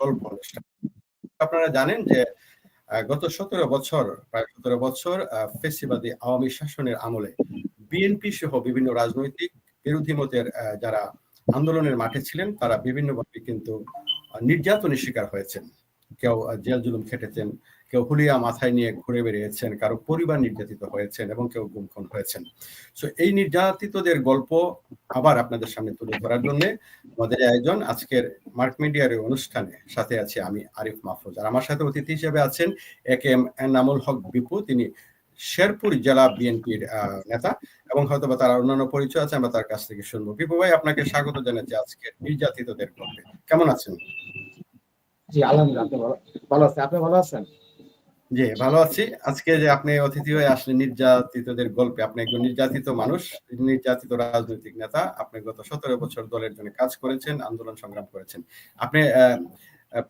গল্প আপনারা জানেন যে গত সতেরো বছর, প্রায় সতেরো বছর ফেসিবাদী আওয়ামী শাসনের আমলে বিএনপি সহ বিভিন্ন রাজনৈতিক বিরোধী মতের যারা আন্দোলনের মাঠে ছিলেন, তারা বিভিন্নভাবে কিন্তু নির্যাতনের শিকার হয়েছেন। কেউ জেল জুলুম খেটেছেন কেউ হুলিয়া মাথায় নিয়ে ঘুরে বেরিয়েছেন কারও পরিবার নির্যাতিত হয়েছেন এবং কেউ গুমখুন হয়েছেন। তো এই নির্যাতিতদের গল্প আবার আপনাদের সামনে তুলে ধরার জন্য আমাদের আয়োজন আজকের মার্ক মিডিয়ার অনুষ্ঠানে। সাথে আছি আমি আরিফ মাহফুজ। আর আমার সাথে অতিথি হিসেবে আছেন A K M Enamul Haque Bipu. তিনি শেরপুর জেলা বিএনপির নেতা এবং হয়তো বা তার অন্যান্য পরিচয় আছে, আমরা তার কাছ থেকে শুনব। বিপু ভাই, আপনাকে স্বাগত জানাচ্ছি আজকে নির্যাতিতদের গল্পে। কেমন আছেন? জি, আলহামদুলিল্লাহ ভালো আছে আপনি ভালো আছেন? জি, ভালো আছি। আজকে যে আপনি অতিথি হয়ে আসলেন নির্যাতিতদের গল্পে, আপনি একজন নির্যাতিত মানুষ, নির্যাতিত রাজনৈতিক নেতা। আপনি গত সতেরো বছর দলের জন্য কাজ করেছেন, আন্দোলন সংগ্রাম করেছেন। আপনি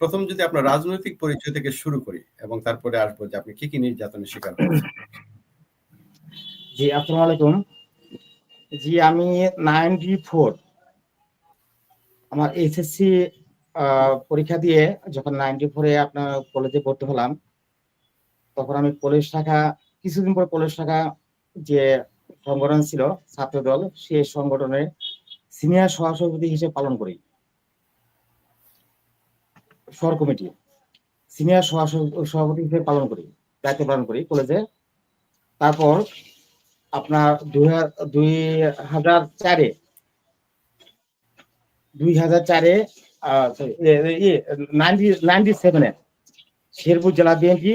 প্রথম যদি আপনার রাজনৈতিক পরিচয় থেকে শুরু করি এবং তারপরে আসব যে আপনি কি কি নির্যাতনের শিকার হয়েছেন। জি, আসসালামু আলাইকুম। জি, আমি নাইনটি ফোর। আমার এসএসসি পরীক্ষা দিয়ে যখন নাইনটি ফোরে আপনার কলেজে ভর্তি হলাম তখন আমি কলেজ শাখা, কিছুদিন পরে কলেজ শাখা যে সংগঠন ছিল ছাত্র দল সেই সংগঠনের সিনিয়র সহসভাপতি হিসেবে পালন করি। শহর কমিটি সিনিয়র সভাপতি হিসেবে পালন করি, দায়িত্ব পালন করি কলেজে। তারপর আপনার দুই হাজার চারে, দুই হাজার চারে নাইনটি সেভেনে শেরপুর জেলা বিএনপি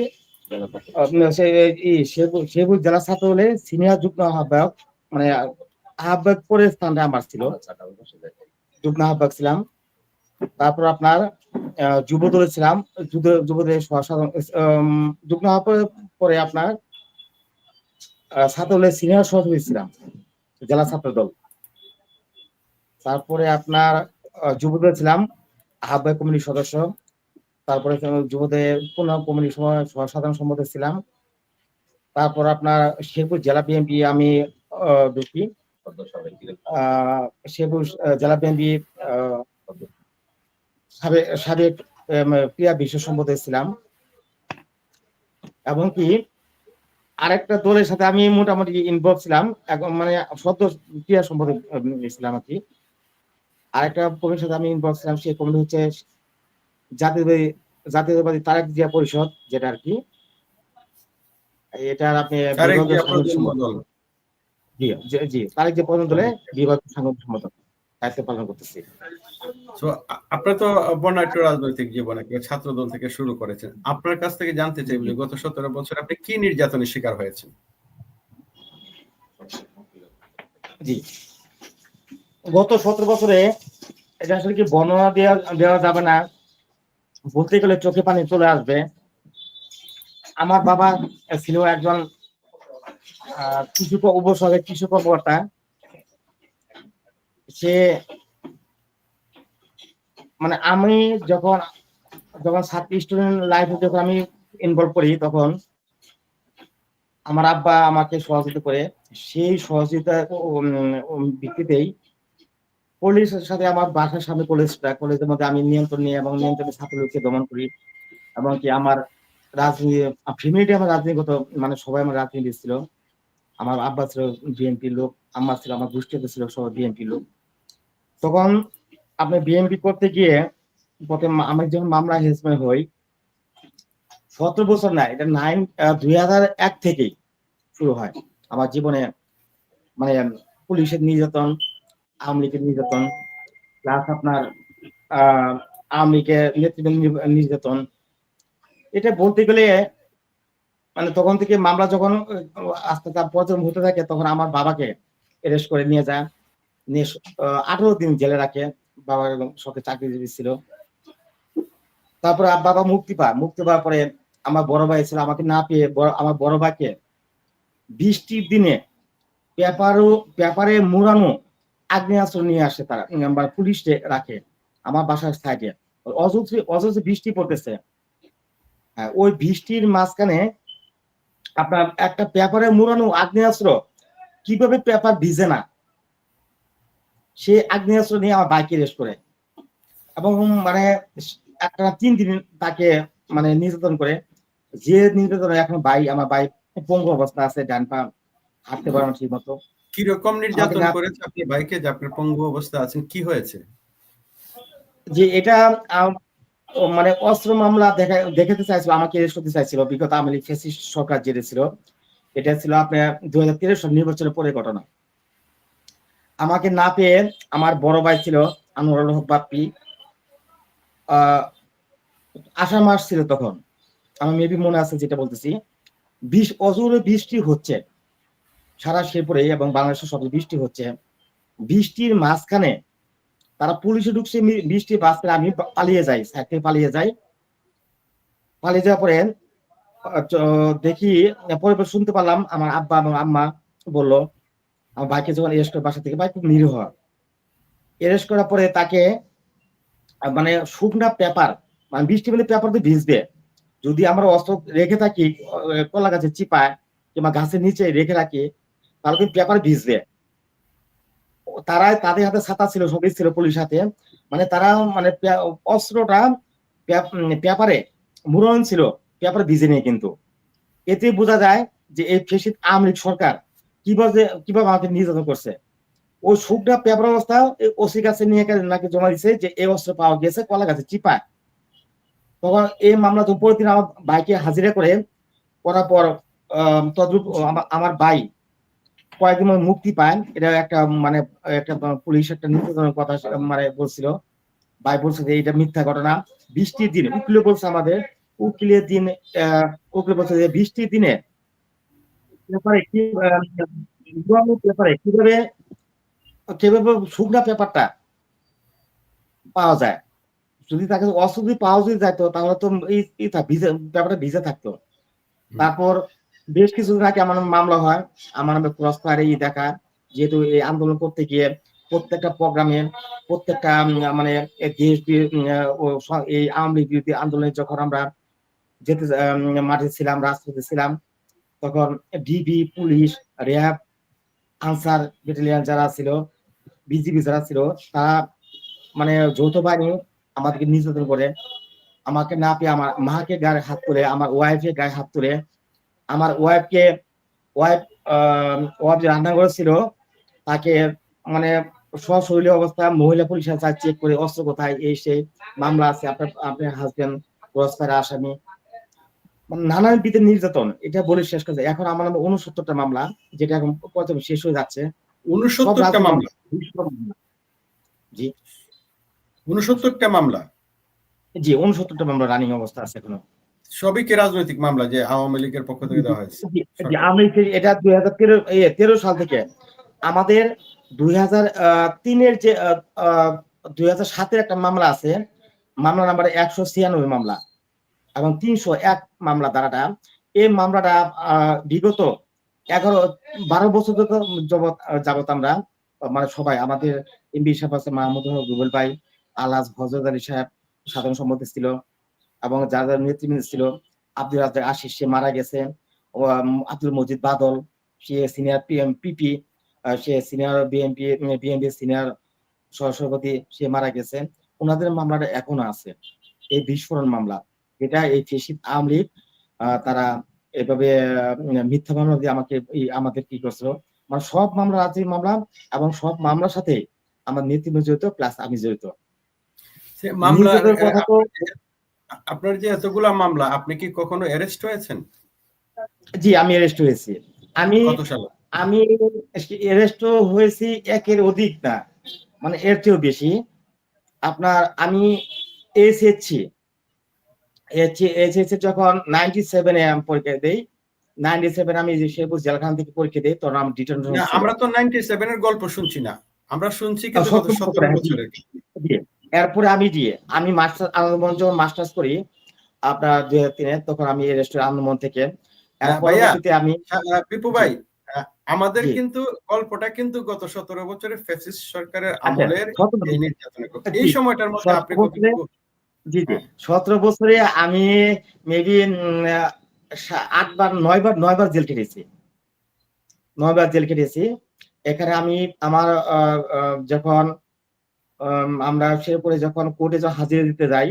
শেরপুর জেলা ছাত্র হলে সিনিয়র যুগ্ম আহ্বায়ক মানে আহ্বায়ক পরে স্থানটা আমার ছিল। যুগ্ম আহ্বায়ক ছিলাম। তারপর আপনার যুব দলে ছিলাম। যুব দলের যুগ্ম আহ্বায়ক পরে আপনার ছাত্র দলের সিনিয়র সভাপতি ছিলাম, জেলা ছাত্র দল। তারপরে আপনার যুবদল ছিলাম, আহ্বায়ক কমিটির সদস্য। তারপরে যুবদের পূর্ণ কমিটি সাধারণ সম্পাদক ছিলাম। তারপর আপনার শেরপুর জেলা বিএনপি আমি ঢুকি শেরপুর জেলা বিএনপি সাবেক ক্রিয়া বিশ্ব সম্পাদক ছিলাম। এবং কি, আরেকটা দলের সাথে আমি মোটামুটি ইনভলভ ছিলাম। মানে সদ্য ক্রিয়া সম্পাদক ছিলাম আর কি। আরেকটা কমিটির সাথে আমি ইনভলভ ছিলাম, সেই কমিটি হচ্ছে জাতীয়বাদী জাতীয়তাবাদী তারেক জিয়া পরিষদ যেটা আর কি। এটার আপনি জি জি তারেক জিয়া পর্যন্ত দলে বিভাগ সাংগঠনিক সম্পাদক দায়িত্ব পালন করতেছি। আপনার তো বর্ণাঢ্য রাজনৈতিক জীবনে ছাত্র দল থেকে শুরু করেছেন। আপনার কাছ থেকে জানতে চাই যে গত সতেরো বছর আপনি কি নির্যাতনের শিকার হয়েছেন? জি। গত সতেরো বছরে এটা আসলে কি বর্ণনা দেওয়া দেওয়া যাবে না? বলতে গেলে চোখে পানি চলে আসবে। আমার বাবা ছিল একজন কৃষক উপসর্গে কৃষক কর্মকর্তা সে মানে আমি যখন যখন ছাত্রী স্টুডেন্ট লাইফে যখন আমি ইনভলভ করি তখন, আমার আব্বা আমাকে সহযোগিতা করে। সেই সহযোগিতার ভিত্তিতেই পুলিশের সাথে আমার বাসার সামনে কলেজটা কলেজের মধ্যে আমি নিয়ন্ত্রণ নিয়ে এবং নিয়ন্ত্রণে ছাত্রলীগকে দমন করি এবং কি আমার রাজনীতি ফ্যামিলিটি আমার রাজনীতিগত মানে সবাই আমার রাজনীতি ছিল। আমার আব্বা ছিল বিএনপি লোক, আম্মা ছিল, আমার গোষ্ঠীতে ছিল, সবাই বিএনপি লোক। তখন আপনি বিএনপি করতে গিয়ে প্রথম আমি যখন মামলা হেসমেন্ট হই, সতেরো বছর না, এটা নাইন দুই হাজার এক থেকেই শুরু হয়। আমার জীবনে মানে পুলিশের নির্যাতন আওয়ামী লীগের নির্যাতন প্লাস আপনার আওয়ামী লীগের নেতৃত্ব নির্যাতন। এটা বলতে গেলে মানে তখন থেকে মামলা যখন আস্তে আস্তে পর্যটন হতে থাকে, তখন আমার বাবাকে অ্যারেস্ট করে নিয়ে যায়। নিয়ে আঠারো দিন জেলে রাখে। বাবা সরকারি চাকরিজীবী ছিল। তারপরে বাবা মুক্তি পায়। মুক্তি পাওয়ার পরে আমার বড় ভাই ছিল, আমাকে না পেয়ে আমার বড় ভাইকে বৃষ্টির দিনে পেপারও, পেপারে মুড়ানো আগ্নেয়াস্ত্র নিয়ে আসে তারা মানে পুলিশ রাখে আমার বাসার সাইডে অযথ অযথ বৃষ্টি পড়তেছে। হ্যাঁ ওই বৃষ্টির মাঝখানে আপনার একটা পেপারে মুড়ানো আগ্নেয়াস্ত্র কীভাবে পেপার ভিজে না সে আগ্নেয়াস্ত্র নিয়ে আমার বাইকে রেস্ট করে। এবং মানে একটা তিন দিন তাকে মানে নির্যাতন করে। যে নির্যাতন এখন ভাই, আমার ভাই পঙ্গু অবস্থা আছে, ডান পা হাঁটতে পারে না ঠিক মতো কীরকম নির্যাতন না- করেছে ভাইকে যে আপনার পঙ্গু অবস্থা আছেন? কি হয়েছে? যে এটা মানে অস্ত্র মামলা দেখা দেখাতে চাইছিল আমাকে করতে চাইছিল। বিগত আওয়ামী লীগ সরকার যেটা ছিল এটা ছিল আপনার দুই হাজার তেরো সাল নির্বাচনের পরে ঘটনা। আমাকে না পেয়ে আমার বড় ভাই ছিল আনোয়ারুল হক বাপ্পি। আহ, আষাঢ় মাস ছিল তখন। আমার মেবি মনে আছে যেটা বলতেছি। বিশ অজোরে বৃষ্টি হচ্ছে। সারা শেরপুরে এবং বাংলাদেশের সব বৃষ্টি হচ্ছে। বৃষ্টির মাঝখানে তারা পুলিশে ঢুকছে বৃষ্টি বাস করে আমি পালিয়ে যাই সাইড থেকে পালিয়ে যাই। পালিয়ে যাওয়ার পরে দেখি পরে শুনতে পারলাম, আমার আব্বা এবং আম্মা বলল, আমার ভাইকে যখন এরেস্ট করে বাসা থেকে, ভাই খুব নিরীহ। এরেস্ট করার পরে তাকে মানে শুকনা পেপার মানে বৃষ্টি পেলে পেপার দিয়ে ভিজবে। যদি আমরা অস্ত্র রেখে থাকি কলা গাছের চিপায় কিংবা গাছের নিচে রেখে রাখি তাহলে কিন্তু পেপার ভিজবে। ও তারা তাদের হাতে ছাতা ছিল সবই ছিল পুলিশ হাতে। মানে তারা মানে অস্ত্রটা পেপারে মুরন ছিল, পেপারে ভিজে নিয়ে কিন্তু। এতে বোঝা যায় যে এই ফেসিদ আওয়ামী সরকার কীভাবে কীভাবে আমাকে নির্যাতন করছে। ও শুকনা পেপার অবস্থা ওসি কাছে নিয়ে নাকি জমা দিছে যে এই অস্ত্র পাওয়া গেছে, কলা গাছে চিপায়। তখন এই মামলা তো পরের দিন আমার ভাইকে হাজিরা করে, করার পর তদ্রুপ আমার ভাই কয়েকদিন মুক্তি পায় এটা একটা মানে একটা পুলিশ একটা নির্যাতনের কথা মানে বলছিল। ভাই বলছে যে এটা মিথ্যা ঘটনা। বৃষ্টির দিনে উকিলে বলছে আমাদের উকিলের দিন উকিল বলছে যে বৃষ্টির দিনে পেপারে কীভাবে কীভাবে শুকনা পেপারটা পাওয়া যায়? যদি তাকে যদি পাওয়া যদি যাইতো তাহলে তো এই এই ব্যাপারটা ভিজে থাকতো। তারপর বেশ কিছুদিন আগে আমার মামলা হয়। আমার নামে ক্রস ফায়ারে ই দেখা, যেহেতু এই আন্দোলন করতে গিয়ে প্রত্যেকটা প্রোগ্রামে, প্রত্যেকটা মানে দেশ এই আওয়ামী লীগ বিরোধী আন্দোলনে যখন আমরা যেতে মাঠে ছিলাম, রাজপথে ছিলাম, তখন DB police, RAB, Ansar battalion যারা ছিল বিজিবি যারা ছিল, তারা মানে যৌথ বাহিনী আমাদেরকে নির্যাতন করে, আমাকে না পেয়ে আমার মাকে গায়ে হাত তুলে, আমার ওয়াইফে গায়ে হাত তুলে আমার ওয়াইফকে ওয়াইফ ওয়াইফ যে রান্না করেছিল তাকে মানে সশরীরে অবস্থা মহিলা পুলিশ আছে চেক করে অস্ত্র কোথায় এই সেই মামলা আছে আপনার আপনার হাজবেন্ড ক্রসফায়ার আসামি। নানান বিধের নির্যাতন এটা বলে শেষ করে যায়। এখন আমার নামে উনসত্তরটা মামলা যেটা এখন প্রথমে শেষ হয়ে যাচ্ছে। উনসত্তরটা মামলা? মামলা। জি। উনসত্তরটা মামলা? জি উনসত্তরটা মামলা রানিং অবস্থা আছে এখনও। সবই কি রাজনৈতিক মামলা যে আওয়ামী লীগের পক্ষ থেকে দেওয়া হয়েছে? এটা দুই হাজার তেরো তেরো সাল থেকে আমাদের দুই হাজার তিনের যে দুই হাজার সাতের একটা মামলা আছে মামলা নাম্বার একশো ছিয়ানব্বই মামলা এবং তিনশো এক মামলা দ্বারাটা এই মামলাটা আহ, বিগত এগারো বারো বছর যাবত যাবত আমরা মানে সবাই আমাদের এমবি সাহেব আছে মাহমুদ রুবেল ভাই আলাজ হজরত আলী সাহেব সাধারণ সম্মতি ছিল। এবং যারা যারা নেতৃবৃন্দ ছিল আব্দুল রাজ্জাক আশিস সে মারা গেছে। আব্দুল মজিদ বাদল সে সিনিয়র পিএম পিপি সে সিনিয়র বিএনপি বিএনপি সিনিয়র সহসভাপতি সে মারা গেছে। ওনাদের মামলাটা এখনও আছে। এই বিস্ফোরণ মামলা। যেটা এই ফেসিদ আওয়ামী লীগ তারা এভাবে মিথ্যা মামলা দিয়ে আমাকে আমাদের কি করছিল? মানে সব মামলা রাজনৈতিক মামলা এবং সব মামলার সাথে আমার নেতৃত্ব জড়িত প্লাস আমি জড়িত। মামলা কথা তো আপনার যে এতগুলা মামলা আপনি কি কখনো অ্যারেস্ট হয়েছেন? জি আমি অ্যারেস্ট হয়েছি। আমি কত সালে? আমি অ্যারেস্ট হয়েছি একের অধিক না মানে এর চেয়েও বেশি। আপনার আমি এসএসসি এসএসসি যখন নাইনটি সেভেনে আমি পরীক্ষা দেই নাইনটি সেভেন আমি যে শেরপুর জেলখান থেকে পরীক্ষা দিই তখন আমি ডিটেনশন না আমরা তো নাইনটি সেভেনের গল্প শুনছি না। আমরা শুনছি কিন্তু এরপরে আমি দিয়ে আমি মাস্টার আনন্দমোহন যখন মাস্টার্স করি আপনার দুই হাজার তিনে তখন আমি রেস্টুরেন্ট আনন্দমোহন থেকে। হ্যাঁ, আমি আহ, আহ, পিপু ভাই আমাদের কিন্তু গল্পটা কিন্তু গত সতেরো বছরের ফ্যাসিস্ট সরকারের আমলের এই এই সময়টার মধ্যে আপনি জি জি। হ্যাঁ। সতেরো বছরে আমি মেবি আটবার নয়বার নয়বার জেল কেটেছি নয়বার জেল কেটেছি এখানে আমি আমার যখন আমরা শেরপুরে যখন কোর্টে যখন হাজিরা দিতে যাই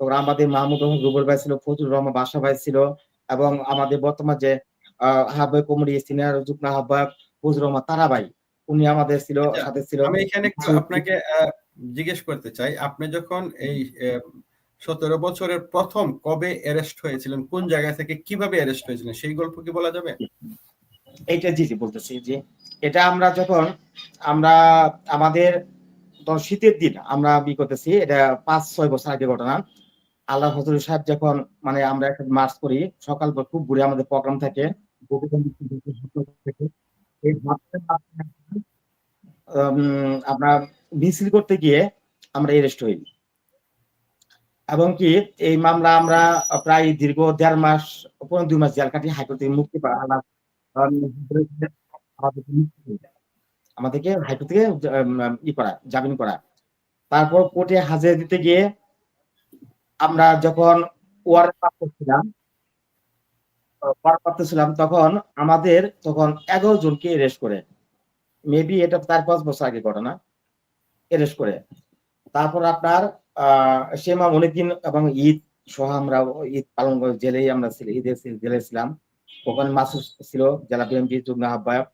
তখন আমাদের মাহমুদ রহমান রুবল ভাই ছিল ফজলুর রহমান বাসা ভাই ছিল এবং আমাদের বর্তমান যে আহ্বায়ক কমিটি সিনিয়র যুগ্ম আহ্বায়ক ফজলুর রহমান তারা ভাই উনি আমাদের ছিল আচ্ছা, সাথে ছিল। আমি এখানে একটু আপনাকে জিজ্ঞেস করতে চাই আপনি যখন এই সতেরো বছরের প্রথম কবে অ্যারেস্ট হয়েছিলেন কোন জায়গা থেকে কীভাবে অ্যারেস্ট হয়েছিলেন সেই গল্প কি বলা যাবে? এইটা জি জি বলতেছি যে এটা আমরা যখন আমরা আমাদের ধর শীতের দিন, আমরা বি করতেছি, এটা পাঁচ, ছয় বছর আগে ঘটনা। আল্লাহ হজরত সাহেব যখন মানে আমরা একটা মার্চ করি, সকাল খুব ঘুরে আমাদের প্রোগ্রাম থাকে আমরা মিছিল করতে গিয়ে আমরা এরেস্ট হই। এবং কি, এই মামলা আমরা প্রায় দীর্ঘ দেড় মাস, পনেরো দুই মাস জেল কাটি হাইকোর্ট থেকে মুক্তি পাই আল্লাহ আমাদেরকে হাইকোর্ট থেকে ই করা, জামিন করা। তারপর কোর্টে হাজিরা দিতে গিয়ে আমরা যখন ওয়ারেন্ট প্রাপ্ত ছিলাম তখন আমাদের তখন এগারো জনকে এরেস্ট করে। মেবি এটা চার পাঁচ বছর আগে ঘটনা এরেস্ট করে। তারপর আপনার সে মাম অনেকদিন এবং ঈদ সহ আমরা ঈদ পালন করে, জেলেই আমরা জেলে ছিলাম। ওখানে মাসুস ছিল, জেলা বিএনপি যুগ্ম আহ্বায়ক।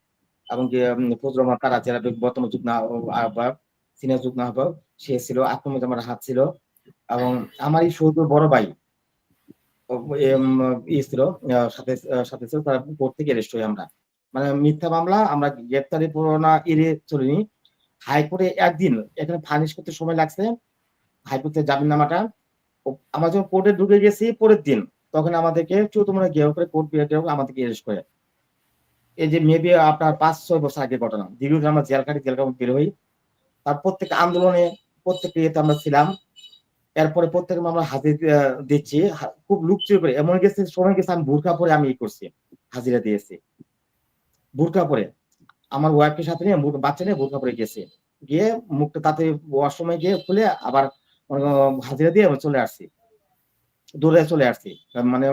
এবং উম, ফজলুর রহমান তারা বিএনপি বর্তমান যুগ্ম আহ্বায়ক সিনিয়র না আহ্বায়ক সে ছিল আক্রমণ আমার হাত ছিল এবং আমারই সৌদ বড় ভাই ছিল সাথে সাথে ছিল তারা কোর্ট থেকে অ্যারেস্ট হই আমরা। মানে মিথ্যা মামলা আমরা গ্রেপ্তারি পরোয়ানা এড়িয়ে চলিনি। হাইকোর্টে একদিন এখানে ফার্নিশ করতে সময় লাগছে হাইকোর্টের জামিননামাটা। আমরা যখন কোর্টে ঢুকে গেছি পরের দিন তখন আমাদেরকে চৌতমনে গেও করে কোর্ট বিয়ে আমাদেরকে অ্যারেস্ট করে। এই যে মেবি আপনার পাঁচ, ছয় বছর আগে ঘটনা, দীর্ঘদিন আমরা জেল কাটি জেল বের হই। তার প্রত্যেক আন্দোলনে, প্রত্যেক ইয়েতে আমরা ছিলাম। এরপরে প্রত্যেক আমরা হাজির দিচ্ছি। খুব লুকচুরি করে। এমন গেছে, সময় গেছে আমি বুরকা পরে আমি ই করছি, হাজিরা দিয়েছি। বুরকা পরে। আমার ওয়াইফের সাথে নিয়ে বাচ্চা নিয়ে বুরকা পরে গেছি। গিয়ে মুখটা তাতে ওয়াশরুমে গিয়ে খুলে আবার হাজিরা দিয়ে চলে আসছি। দূরে চলে আসছি। মানে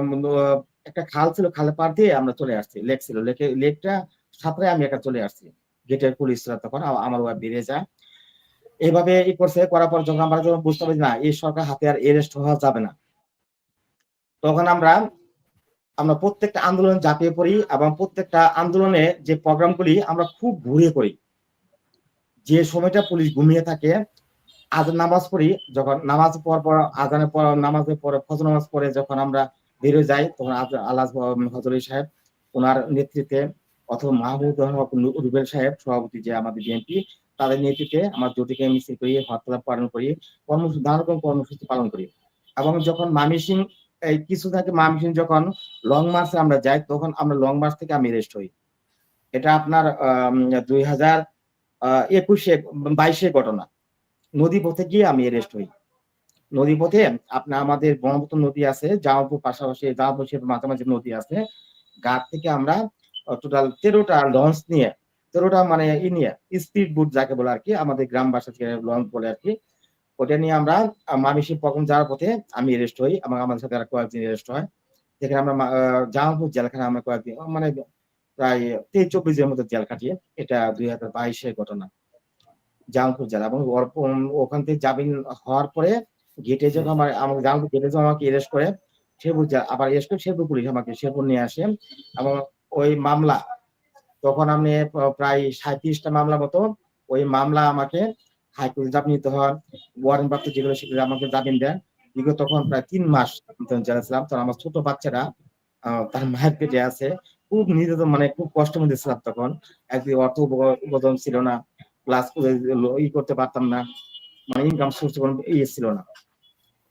একটা খাল ছিল খালে পার দিয়ে আমরা চলে আসছি। লেক ছিল। লেকে লেকটা সাঁতরে আমি একা চলে আসছি। গেটের পুলিশ ছিল তখন আমার ওয়াইফ বেরিয়ে যায়। এইভাবে ই করছে, করার পর যখন আমরা যখন বুঝতে পারি না, এই সরকার হাতে আর এরেস্ট হওয়া যাবে না, তখন আমরা আমরা প্রত্যেকটা আন্দোলনে ঝাঁপিয়ে পড়ি এবং প্রত্যেকটা আন্দোলনে যে প্রোগ্রামগুলি আমরা খুব ঘুরিয়ে করি যে সময়টা পুলিশ ঘুমিয়ে থাকে, আজ নামাজ পড়ি, যখন নামাজ পর পর আজানের পর, নামাজের পরে, ফজর নামাজ পড়ে, যখন আমরা বেরোয় যাই তখন আল্লাহ হজরত সাহেব, ওনার নেতৃত্বে অথবা মাহমুদ রুবেল সাহেব, সভাপতি যে আমাদের বিএনপি, তাদের নেতৃত্বে আমার জটিকে মিছিল করি হরতাল পালন করি কর্মসূচি নানা রকম কর্মসূচি পালন করি। এবং যখন মামিসিং, এই কিছু থাকে মামিসিং যখন লং মার্চে আমরা যাই, তখন আমরা লং মার্চ থেকে আমি রেস্ট হই। এটা আপনার দুই হাজার একুশে, বাইশে ঘটনা। নদী পথে গিয়ে আমি রেস্ট হই। নদী পথে আপনার আমাদের ব্রহ্মপুত্র নদী আছে, জামালপুর পাশাপাশি জামালপুর মাঝামাঝি নদী আছে। ঘাট থেকে আমরা টোটাল তেরোটা লঞ্চ নিয়ে, তেরোটা মানে ই নিয়ে স্পিড বুট যাকে বলে আর কি, আমাদের গ্রাম বাসা থেকে লঞ্চ বলে আর কি, ওটা নিয়ে আমরা মামিসি পকম যাওয়ার পথে আমি রেস্ট হই এবং আমাদের সাথে কয়েকদিন রেস্ট হয়। যেখানে আমরা জামালপুর জেলখানে আমরা কয়েকদিন মানে প্রায় তেইশ চব্বিশ দিনের মতো জেল কাটিয়ে, এটা দুই হাজার বাইশের ঘটনা। জামালপুর জেলা এবং ওখান থেকে জামিন হওয়ার পরে গেটে যখন আমার আমাকে জামালপুর গেটে যখন আমাকে এরেস্ট করে শেরপুর জেলা আবার এরেস্ট করে শেরপুর পুলিশ আমাকে শেরপুর নিয়ে আসে। এবং ওই মামলা, তখন আমি প্রায় সাঁত্রিশটা মামলা মতো, ওই মামলা আমাকে হাইকোর্টে জামিন নিতে হয়। ওয়ারেন্ট প্রাপ্ত যেগুলো সেগুলো আমাকে জামিন দেন। বিগত তখন প্রায় তিন মাস তখন ছিলাম। তখন আমার ছোট বাচ্চারা তার মায়ের পেটে আছে। খুব নির্যাতন মানে খুব কষ্টের মধ্যে ছিলাম তখন। একদিকে অর্থ উপ- উপার্জন ছিল না। ক্লাস ই করতে পারতাম না। মানে ইনকাম সোর্স কোনো ইয়ে ছিল না।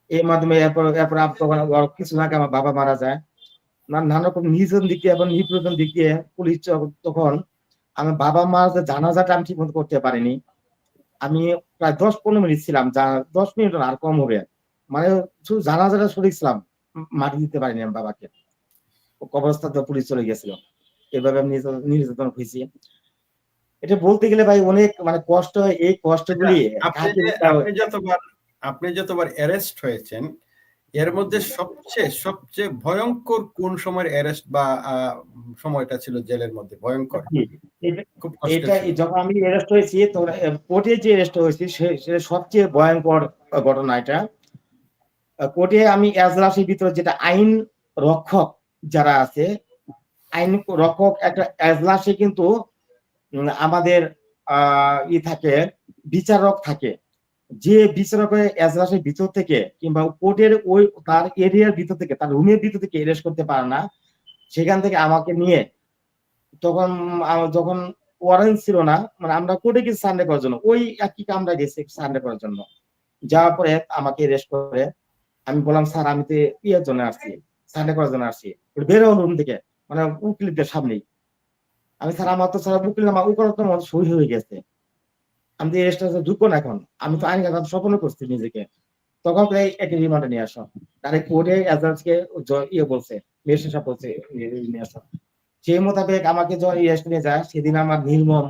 এর মাধ্যমে এরপর এরপর কিছু আগে আমার বাবা মারা যায়। নানা রকম নির্যাতন দিক দিয়ে এবং নিপীড়ন দিক দিয়ে পুলিশ তখন আমার বাবা মার যে জানাজাটা আমি ঠিক মতো করতে পারিনি। আমি প্রায় দশ পনেরো মিনিট ছিলাম যা দশ মিনিট আর কম হবে। মানে শুধু জানাজাটা সরিয়ে ছিলাম মাটি দিতে পারিনি আমি বাবাকে। কবরস্থান তো পুলিশ চলে গেছিল। এভাবে আমি নির্যাতন- হয়েছি। এটা বলতে গেলে ভাই অনেক মানে কষ্ট হয় এই কষ্টগুলি আপনি যতবার অ্যারেস্ট হয়েছেন এর মধ্যে সবচেয়ে সবচেয়ে ভয়ঙ্কর কোন সময়ের অ্যারেস্ট বা সময়টা ছিল জেলের মধ্যে? ভয়ঙ্কর। এটা খুব এটা যখন আমি অ্যারেস্ট হয়েছি কোর্টে যে অ্যারেস্ট হয়েছি সেটা সবচেয়ে ভয়ঙ্কর ঘটনা এটা। কোর্টে আমি এজলাসের ভিতরে যেটা আইন রক্ষক যারা আছে আইন রক্ষক একটা এজলাসে কিন্তু আমাদের আহ ই থাকে বিচারক থাকে। যে বিচারকের এজলাসের ভিতর থেকে কিংবা কোর্টের ওই তার এরিয়ার ভিতর থেকে, তার রুমের ভিতর থেকে অ্যারেস্ট করতে পারে না। সেখান থেকে আমাকে নিয়ে তখন যখন ওয়ারেন্ট ছিল না মানে আমরা কোর্টে গেছি সানডে করার জন্য, ওই একই কামরা গেছি সানডে করার জন্য। যাওয়ার পরে আমাকে রেস্ট করে। আমি বললাম, স্যার, আমি তো ইয়ের জন্য আসছি সানডে করার জন্য আসছি। বেরো রুম থেকে মানে উকিলদের সামনেই। আমি, স্যার, আমার তো স্যার উকিল আমার উকিল সই হয়ে গেছে। আমি তো রেস্ট ঢুকবো না এখন। আমি তো আইন কাজ স্বপ্ন করছি নিজেকে। তখন প্রায় একই রিমান্ডে নিয়ে আসো। তারে কোর্টে এজাজকে ইয়ে বলছে মেশিন বলছে নিয়ে আসো। সেই মোতাবেক আমাকে যখন রেস্ট নিয়ে যায়, সেদিন আমার নির্মম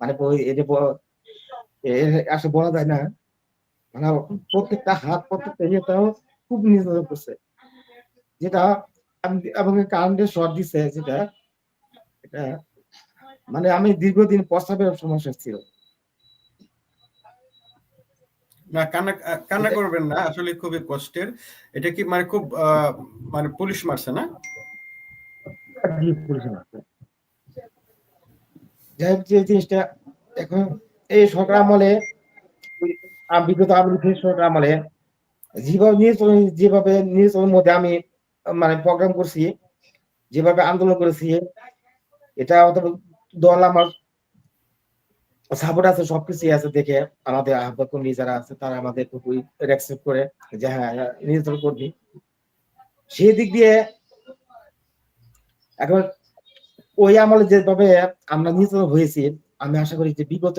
মানে আসলে বলা যায় না মানে প্রত্যেকটা হাত, প্রত্যেকটা ইয়েটাও খুব নির্যাতন করছে। যেটা আমি আমাকে কারেন্টের শর্ট দিছে, যেটা, এটা মানে আমি দীর্ঘদিন প্রস্তাবের সমস্যা ছিল না কান্না কান্না করবেন না আসলে খুবই কষ্টের। এটা কি মানে খুব মানে পুলিশ মারছে না? যাই হোক যে জিনিসটা এখন এই সরকার আমলে বিগত আওয়ামী সরকার আমলে যেভাবে নির্বাচন যেভাবে নির্বাচনের মধ্যে আমি মানে প্রোগ্রাম করছি যেভাবে আন্দোলন করেছি এটা হয়তো দল আমার সাপোর্ট আছে সবকিছু আছে দেখে আমাদের আহ্বায়ক কর্মী যারা আছে তারা আমাদের খুবই অ্যাকসেপ্ট করে যে হ্যাঁ নির্বাচন করবি সেই দিক দিয়ে এখন ওই আমলে যেভাবে আমরা নির্বাচন হয়েছি, আমি আশা করি যে বিগত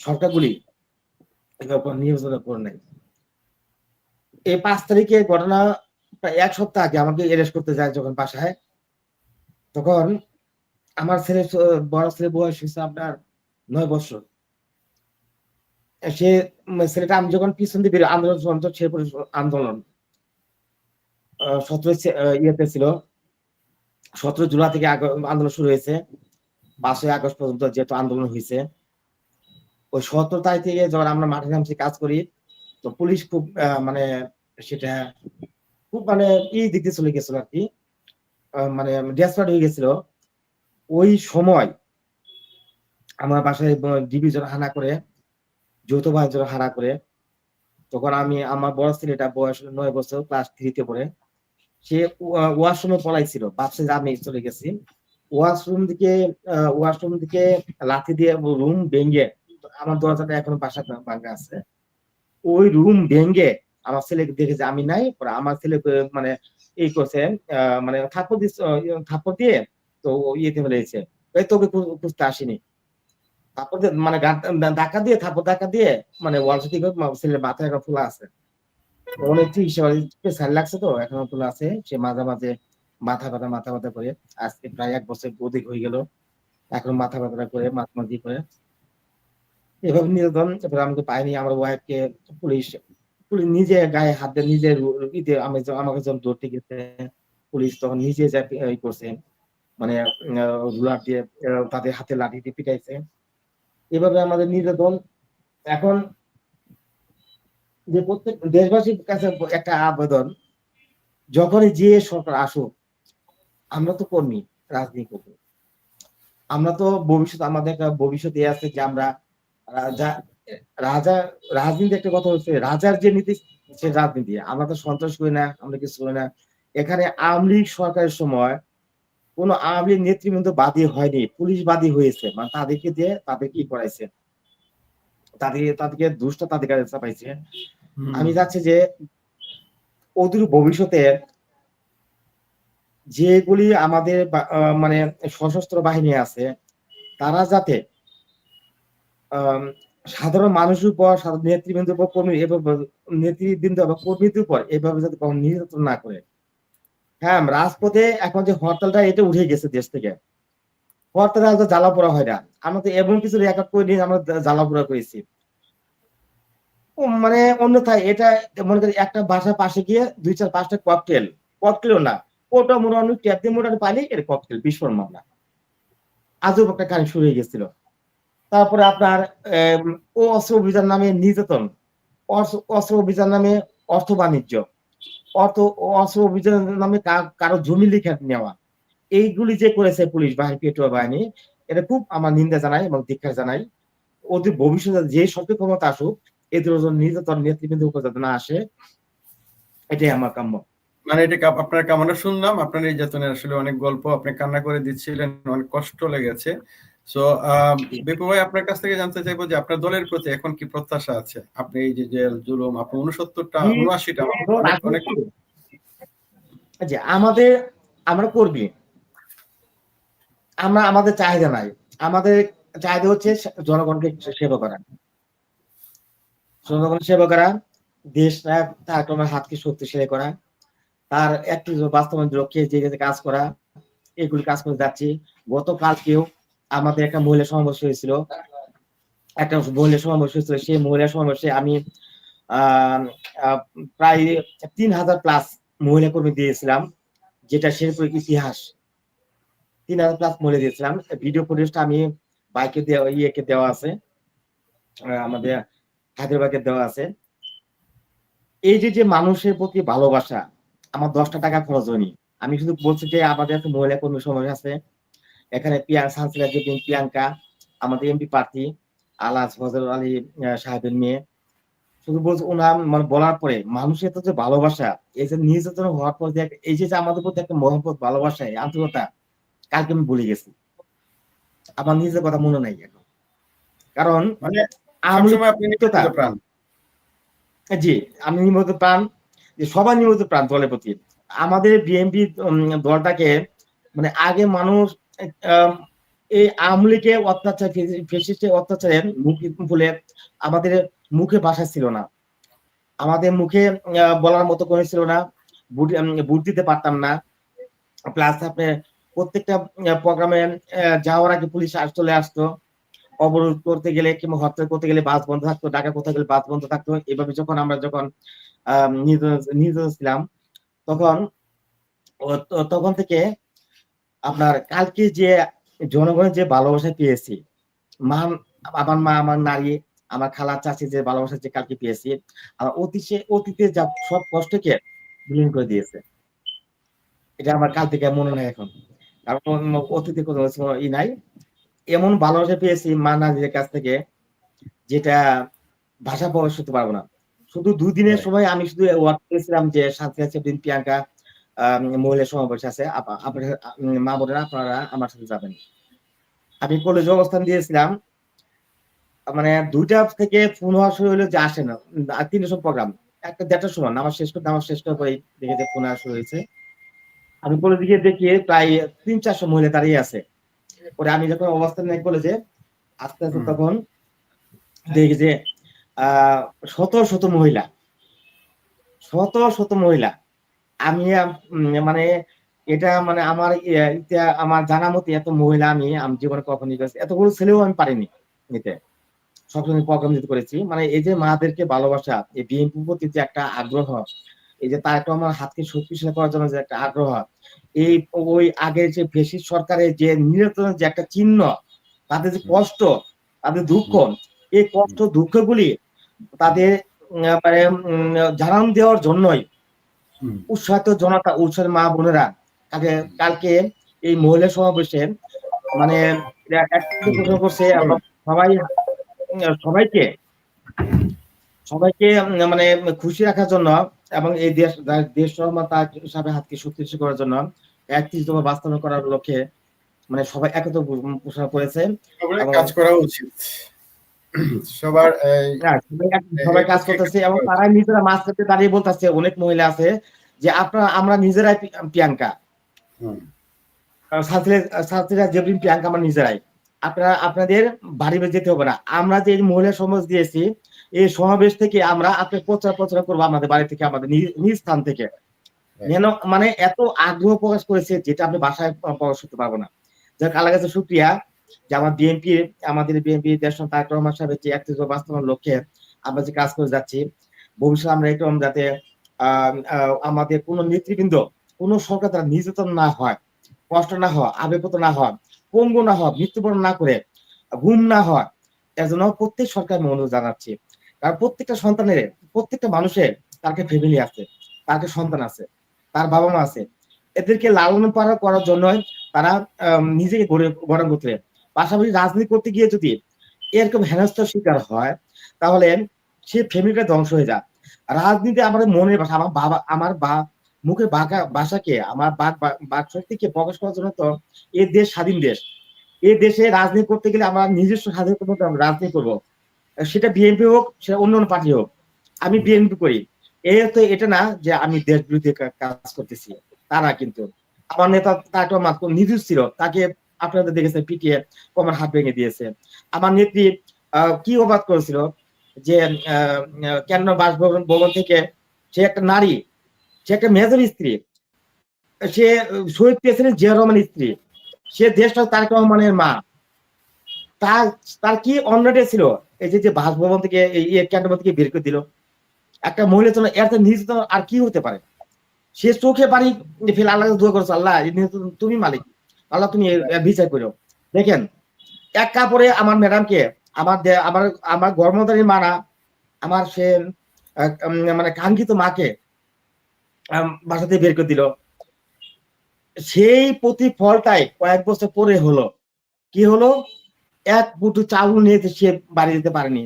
সরকারগুলি নির্বাচন করে নাই। এই পাঁচ তারিখে ঘটনা প্রায় এক সপ্তাহ আগে আমাকে অ্যারেস্ট করতে যায় যখন বাসায়। তখন আমার ছেলে, বড় ছেলে বয়স হয়েছে আপনার নয় বছর। সে ছেলেটা আমি যখন পিছন দিয়ে আন্দোলন পরে আন্দোলন। সতেরো ইয়েতে ছিল। সতেরো জুলাই থেকে আন্দোলন শুরু হয়েছে। পাঁচই আগস্ট পর্যন্ত যেহেতু আন্দোলন হয়েছে। ওই সতেরো তারিখ থেকে যখন আমরা মাঠে নামছি, কাজ করি, তো পুলিশ খুব মানে সেটা খুব মানে ই দিকে চলে গেছিল আর কি। মানে ডেসপার্ট হয়ে গেছিল। ওই সময় আমার বাসায় ডিভিশন হানা করে যৌথ ভাইজন হানা করে, তখন আমি আমার বড় ছেলেটা বয়স নয় বছর ক্লাস থ্রিতে পড়ে। সে ওয়াশরুমে পলাইছিল ভাবছে যে আমি চলে গেছি। ওয়াশরুম দিকে ওয়াশরুম দিকে লাঠি দিয়ে রুম ভেঙে, আমার দরজাটা এখন বাসা ভাঙা আছে। ওই রুম ভেঙে আমার ছেলেকে দেখেছে আমি নাই, পরে আমার ছেলে মানে এই করছে মানে থাপ্পড় দিয়ে থাপ্পড় দিয়ে তো ইয়েতে ফেলেছে। তোকে খুঁজতে আসিনি। তারপর মানে ধাক্কা দিয়ে দিয়ে মানে ছেলের মাথায় একটা ফুলা আছে। লাগছে তো, এখনও আছে। সে মাঝে মাঝে মাথা ব্যথা মাথা ব্যথা করে আজকে প্রায় এক বছর অধিক হয়ে গেল। এখন মাথা করে করে। এভাবে নির্যাতন, এবার আমাকে পাইনি, আমার ওয়াইফকে পুলিশ পুলিশ নিজে গায়ে হাত দিয়ে নিজে ইতে আমি আমাকে যখন ধরতে গেছে, পুলিশ তখন নিজে যা করছে। মানে রুলার দিয়ে তাদের হাতে লাঠি দিয়ে পিটাইছে। এভাবে আমাদের নির্যাতন এখন যে প্রত্যেক দেশবাসীর কাছে একটা আবেদন, যখনই যে সরকার আসুক, আমরা তো কর্মী, রাজনীতি আমরা তো ভবিষ্যৎ, আমাদের একটা ভবিষ্যৎ এ আছে যে আমরা রাজা রাজা রাজনীতি একটা কথা হচ্ছে, রাজার যে নীতি, সে রাজনীতি। আমরা তো সন্ত্রাস করি না, আমরা কিছু করি না। এখানে আওয়ামী লীগ সরকারের সময় কোন আওয়ামী লীগ নেতৃবৃন্দ বাদী হয়নি পুলিশ বাদী হয়েছে। মানে তাদেরকে দিয়ে তাদের কি করাইছে? তাদের তাদেরকে দুষ্ট তাদের কাছে চাপাইছে। আমি যাচ্ছি যে অদূর ভবিষ্যতে যেগুলি আমাদের মানে সশস্ত্র বাহিনী আছে তারা যাতে সাধারণ মানুষের উপর সাধারণ নেতৃবৃন্দের উপর কর্মী নেতৃবৃন্দ বা কর্মীদের উপর এভাবে যাতে কখনো নির্যাতন না করে। হ্যাঁ রাজপথে এখন যে হরতালটা এটা উঠে গেছে দেশ থেকে। হরতালে হয়তো জ্বালা পোড়া হয় না। আমরা তো এমন কিছু রেকর্ড করে নিয়ে আমরা জ্বালা পোড়া করেছি। মানে অন্যথায় এটা মনে করি একটা বাসার পাশে গিয়ে দুই চার পাঁচটা ককটেল ককটেলও না। ওটা মোটামুটি ট্যাপ দিয়ে মোটামুটি পাইলে এর ককটেল বিস্ফোরণ মামলা। আজব একটা কাহিনী শুরু হয়ে গেছিল। তারপরে আপনার ও অস্ত্র অভিযান নামে নির্যাতন। অস্ত্র অভিযান নামে অর্থ বাণিজ্য। অর্থ অস্ত্র অভিযান নামে কারও জমি লিখে নেওয়া। এইগুলি যে করেছে পুলিশ বাহিনী, পেট্রোল বাহিনী, এটা খুব আমার নিন্দা জানাই এবং ধিক্ষার জানাই ওদের ভবিষ্যতে যে ক্ষমতা আসুক এদের ওজন নির্যাতন নেতৃবৃন্দ উপর যাতে না আসে, এটাই আমার কাম্য। মানে এটা আপনার কামনা শুনলাম। আপনার নির্যাতনের আসলে অনেক গল্প আপনি কান্না করে দিচ্ছিলেন, অনেক কষ্ট লেগেছে। সো বিপু ভাই আপনার কাছ থেকে জানতে চাইব যে আপনার দলের প্রতি এখন কি প্রত্যাশা আছে? আপনি এই যে জেল জুলুম আপনি উনসত্তরটা উনআশিটা অনেক যে আমাদের আমরা করবি আমরা আমাদের চাহিদা নাই। আমাদের চাহিদা হচ্ছে জনগণকে সেবা করা। জনগণের সেবা করা দেশ তার তোমার হাতকে শক্তিশালী করা তার একটি বাস্তবায়ন লক্ষ্যে যে যে কাজ করা এগুলি কাজ করে যাচ্ছি। গতকালকেও আমাদের একটা মহিলা সমাবেশ হয়েছিল। একটা মহিলা সমাবেশ হয়েছিল, সেই মহিলা সমাবেশে আমি প্রায় তিন হাজার প্লাস মহিলা কর্মী দিয়েছিলাম, যেটা শেরপুর ইতিহাস। তিন হাজার প্লাস মহিলা দিয়েছিলাম। ভিডিও ফুটেজটা আমি বাইকে দেওয়া, ইয়েকে দেওয়া আছে আমাদের হায়দ্রাবাদে দেওয়া আছে। এই যে যে মানুষের প্রতি ভালোবাসা, আমার দশটা টাকা খরচ হয়নি। আমি শুধু বলছি যে, আমাদের একটা মহিলা কর্মী সমাবেশ আছে এখানে পিয়া সানসিলা জেবিন প্রিয়াঙ্কা আমাদের এমপি প্রার্থী আলাস ফজল আলী সাহেবের মেয়ে। শুধু বলছে ওনার মানে বলার পরে মানুষের যে ভালোবাসা এই যে নির্যাতন হওয়ার পর এই যে আমাদের প্রতি একটা মহব্বত ভালোবাসা এই আন্তরিকতা কালকে আমি ভুলে গেছি। আমার নিজের কথা মনে নাই এখন। কারণ মানে আমি প্রাণ। জি আমি নিয়মিত প্রাণ যে সবাই নিয়মিত প্রাণ দলের প্রতি। আমাদের বিএনপি দলটাকে মানে আগে মানুষ এই লীগের অত্যাচার ফেসিস্টের অত্যাচারের মুখ বলে আমাদের মুখে ভাষা ছিল না। আমাদের মুখে বলার মতো কোনো ছিল না। বুট দিতে পারতাম না। প্লাস আপনি প্রত্যেকটা প্রোগ্রামে যাওয়ার আগে পুলিশ চলে আসতো। অবরোধ করতে গেলে কিংবা হত্যা করতে গেলে বাস বন্ধ থাকতো ঢাকা কোথাও গেলে বাস বন্ধ থাকতো। এভাবে যখন আমরা যখন আহ, নির্যাতন ছিলাম তখন তখন থেকে আপনার কালকে যে জনগণের যে ভালোবাসা পেয়েছি মা আমার মা আমার নারী আমার খালা চাচি যে ভালোবাসা যে কালকে পেয়েছি আমার অতীতে অতীতে যা সব কষ্টকে বিলীন করে দিয়েছে। এটা আমার কাল থেকে মনে নাই এখন। কারণ অতীতে কোনো ই নাই। এমন ভালোবাসা পেয়েছি মা নারীদের কাছ থেকে যেটা ভাষা প্রকাশ করতে পারব না। শুধু দুই দিনের সময় আমি শুধু ওয়ার্ক করেছিলাম যে শান্তি আছে প্রিয়াঙ্কা মহিলা সমাবেশ আছে। মা বোনেরা আপনারা আমার সাথে যাবেন। আমি কলেজে অবস্থান দিয়েছিলাম। মানে দুইটা থেকে ফোন হওয়া শুরু হলো যে আসে না। সব প্রোগ্রাম একটা দেড়টার সময় নামাজ শেষ করতে আমার শেষ করার পরে দেখে যে ফোন আসা শুরু হয়েছে আমি কলেজে গিয়ে দেখি প্রায় তিন চারশো মহিলা দাঁড়িয়ে আছে। পরে আমি যখন অবস্থান নেই কলেজে আস্তে আস্তে তখন দেখি যে আহ শত শত মহিলা। শত শত মহিলা। আমি মানে এটা মানে আমার আমার জানা মতে এত মহিলা আমি আমি জীবনে কখনই করেছি এতগুলো ছেলেও আমি পারিনি নিতে সবসময় প্রোগ্রাম দিতে করেছি মানে এই যে মাদেরকে ভালোবাসা, এই বিএনপি প্রতি যে একটা আগ্রহ, এই যে তার একটা আমার হাতকে শক্তিশালী করার জন্য যে একটা আগ্রহ, এই ওই আগে যে বেশি সরকারের যে নির্যাতনের যে একটা চিহ্ন, তাদের যে কষ্ট, তাদের দুঃখ, এই কষ্ট দুঃখগুলি তাদের মানে জানান দেওয়ার জন্যই। উৎসাহিত জনতা উৎসাহের মা বোনেরা কালকে কালকে এই মহিলা সমাবেশে মানে করছে। সবাই সবাইকে সবাইকে মানে খুশি রাখার জন্য এবং এই দেশ দেশ তার হিসাবে হাতকে শক্তিশালী করার জন্য একত্রিশতম বাস্তবায়ন করার লক্ষ্যে মানে সবাই একত্র ঘোষণা করেছে। কাজ করা উচিত। সবার সবাই কাজ করতেছে এবং তারা নিজেরা দাঁড়িয়ে বলতেছে অনেক মহিলা আছে যে আপনারা আমরা নিজেরাই প্রিয়াঙ্কা। আমরা নিজেরাই। আপনারা আপনাদের বাড়ি যেতে হবে না। আমরা যে মহিলা সমাজ দিয়েছি এই সমাবেশ থেকে আমরা আপনার প্রচার প্রচার করব আমাদের বাড়ি থেকে আমাদের নিজ- নিজ স্থান থেকে। মানে এত আগ্রহ প্রকাশ করেছে যেটা আপনি বাসায় প্রকাশ করতে পারব না। যাক আল্লাহ কাছে শুক্রিয়া যে আমার বিএনপি আমাদের বিএনপি দেশ তারেক রহমান সাহেবের যে একত্রিশ বাস্তবায়ন লক্ষ্যে আমরা যে কাজ করে যাচ্ছি, ভবিষ্যতে আমরা একদম যাতে আমাদের কোনো নেতৃবৃন্দ, কোনো সরকার তারা নির্যাতন না হয়, কষ্ট না হয় আবেগত না হয়, পঙ্গু না হয়, মৃত্যুবরণ না করে ঘুম না হয়, এর জন্য প্রত্যেক সরকার আমি অনুরোধ জানাচ্ছি। কারণ প্রত্যেকটা সন্তানের, প্রত্যেকটা মানুষের তার ফ্যামিলি আছে একটা সন্তান আছে, তার বাবা মা আছে। এদেরকে লালন পালন করার জন্য তারা নিজেকে গড়ে গড়ে তুলে পাশাপাশি রাজনীতি করতে গিয়ে যদি এরকম হেনস্থার শিকার হয়, তাহলে সে ফ্যামিলিটা ধ্বংস হয়ে যায় রাজনীতি আমাদের মনের ভাষা, আমার বাবা, আমার বা মুখের বাঁকা ভাষাকে, আমার বাক বাক শক্তিকে প্রকাশ করার জন্য তো এই দেশ স্বাধীন দেশ। এই দেশে রাজনীতি করতে গেলে আমরা নিজস্ব স্বাধীনতার মধ্যে আমরা রাজনীতি করব। সেটা বিএনপি হোক, সেটা অন্য অন্য পার্টি হোক, আমি বিএনপি করি। এই তো এটা না যে আমি দেশ বিরোধী কাজ করতেছি। তারা কিন্তু। আমার নেতা তাকে মাত্র নির্দোষ ছিল, তাকে আপনাদের দেখেছে পিটিয়ে কমার হাত ভেঙে দিয়েছে। আমার নেত্রী কি অবাদ করেছিল যে কেন বাসভবন, ভবন থেকে সে একটা নারী, সে একটা মেজর স্ত্রী, সে শহীদ পেয়েছিলেন জিয়া রহমানের স্ত্রী, সে দেশটা তারেক রহমানের মা। তার তার কি অন্যটা ছিল? এই যে বাসভবন থেকে, এই ক্যান্টনমেন্ট থেকে বের করে দিল। একটা মহিলা জন্য এর নির্যাতন আর কি হতে পারে? সে চোখে পানি ফেলে আল্লাহ দোয়া করেছে, আল্লাহ তুমি মালিক আল্লাহ তুমি বিচার করো দেখেন, এক কাপড়ে আমার ম্যাডামকে আমার আমার আমার গর্ভধারী মানা আমার সে মানে কাঙ্ক্ষিত মাকে বাসাতে বের করে দিল। সেই প্রতিফলটাই কয়েক বছর পরে হলো। কি হলো? এক মুঠো চাউল নিয়ে সে বাড়ি যেতে পারেনি।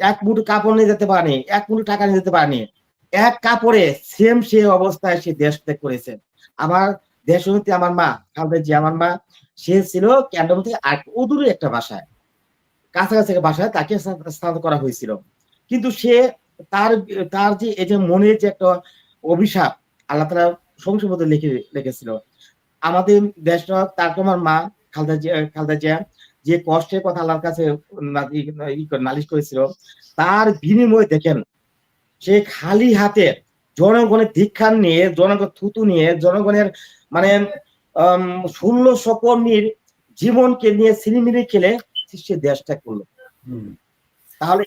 এক মুঠো কাপড় নিয়ে যেতে পারেনি। এক মুঠো টাকা নিয়ে যেতে পারেনি। এক কাপড়ে সেম সে অবস্থায় সে দেশ ত্যাগ করেছে। আমার দেশনীতি আমার মা, খালদা জি আমার মা, সে ছিল ক্যান্টন থেকে আর অদূরে একটা বাসায়। কাছাকাছি বাসায় তাকে স্থান- করা হয়েছিল। কিন্তু সে তার তার যে, এই যে মনের যে একটা অভিশাপ, আল্লাহ তালা সংসদ মধ্যে লিখে, লিখেছিল। আমাদের দেশটা, তার তোমার মা, খালদা জিয়া খালদা জিয়া, যে কষ্টের কথা আল্লাহর কাছে নালিশ করেছিল, তার বিনিময়ে দেখেন, সে খালি হাতে জনগণের দীক্ষা নিয়ে জনগণ থুতু নিয়ে জনগণের মানে ষোলো সকর্মীর জীবনকে নিয়ে সিনেমিনি খেলে সে দেশটা করল। তাহলে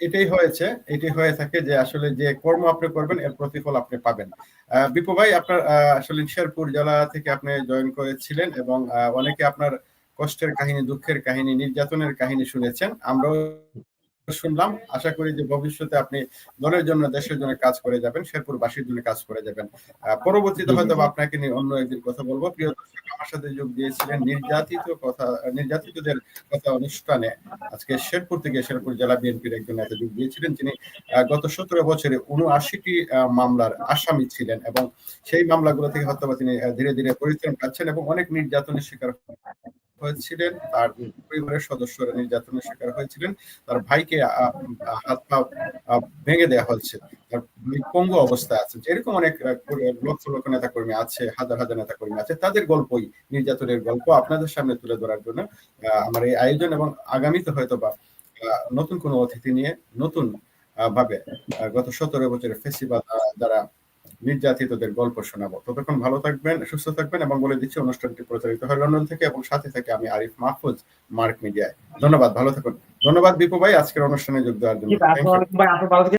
এটাই হয়েছে এটাই হয়ে থাকে যে আসলে যে কর্ম আপনি করবেন এর প্রতিফল আপনি পাবেন। আহ, বিপু ভাই আপনার আসলে শেরপুর জেলা থেকে আপনি জয়েন করেছিলেন এবং অনেকে আপনার কষ্টের কাহিনী দুঃখের কাহিনী নির্যাতনের কাহিনী শুনেছেন। আমরাও শুনলাম। আশা করি যে ভবিষ্যতে আপনি দলের জন্য দেশের জন্য কাজ করে যাবেন শেরপুর শেরপুরবাসীর জন্য কাজ করে যাবেন। পরবর্তীতে হয়তো আপনাকে নিয়ে অন্য একদিন কথা বলব। প্রিয় দর্শক আমার সাথে যোগ দিয়েছিলেন নির্যাতিত কথা নির্যাতিতদের কথা অনুষ্ঠানে আজকে শেরপুর থেকে শেরপুর জেলা বিএনপির একজন নেতা যোগ দিয়েছিলেন। যিনি আহ, গত সতেরো বছরে উনআশিটি মামলার আসামি ছিলেন এবং সেই মামলাগুলো থেকে হয়তো তিনি ধীরে ধীরে পরিত্রাণ পাচ্ছেন এবং অনেক নির্যাতনের শিকার হয়েছিলেন, তার পরিবারের সদস্যরা নির্যাতনের শিকার হয়েছিলেন, তার ভাইকে হাত পা ভেঙে দেওয়া হয়েছে, তার পঙ্গু অবস্থায় আছে। এরকম অনেক লক্ষ লক্ষ নেতা কর্মী আছে, হাজার হাজার নেতা কর্মী আছে, তাদের গল্পই, নির্যাতনের গল্প আপনাদের সামনে তুলে ধরার জন্য আমার এই আয়োজন এবং আগামীতে হয়তো বা নতুন কোনো অতিথি নিয়ে নতুন ভাবে গত সতেরো বছরের ফেসিবাদ দ্বারা নির্যাতিতদের গল্প শোনাবো। ততক্ষণ ভালো থাকবেন সুস্থ থাকবেন এবং বলে দিচ্ছি অনুষ্ঠানটি প্রচারিত হয় লন্ডন থেকে এবং সাথে থেকে আমি আরিফ মাহফুজ মার্ক মিডিয়ায়। ধন্যবাদ ভালো থাকুন। ধন্যবাদ বিপু ভাই আজকের অনুষ্ঠানে যোগ দেওয়ার জন্য।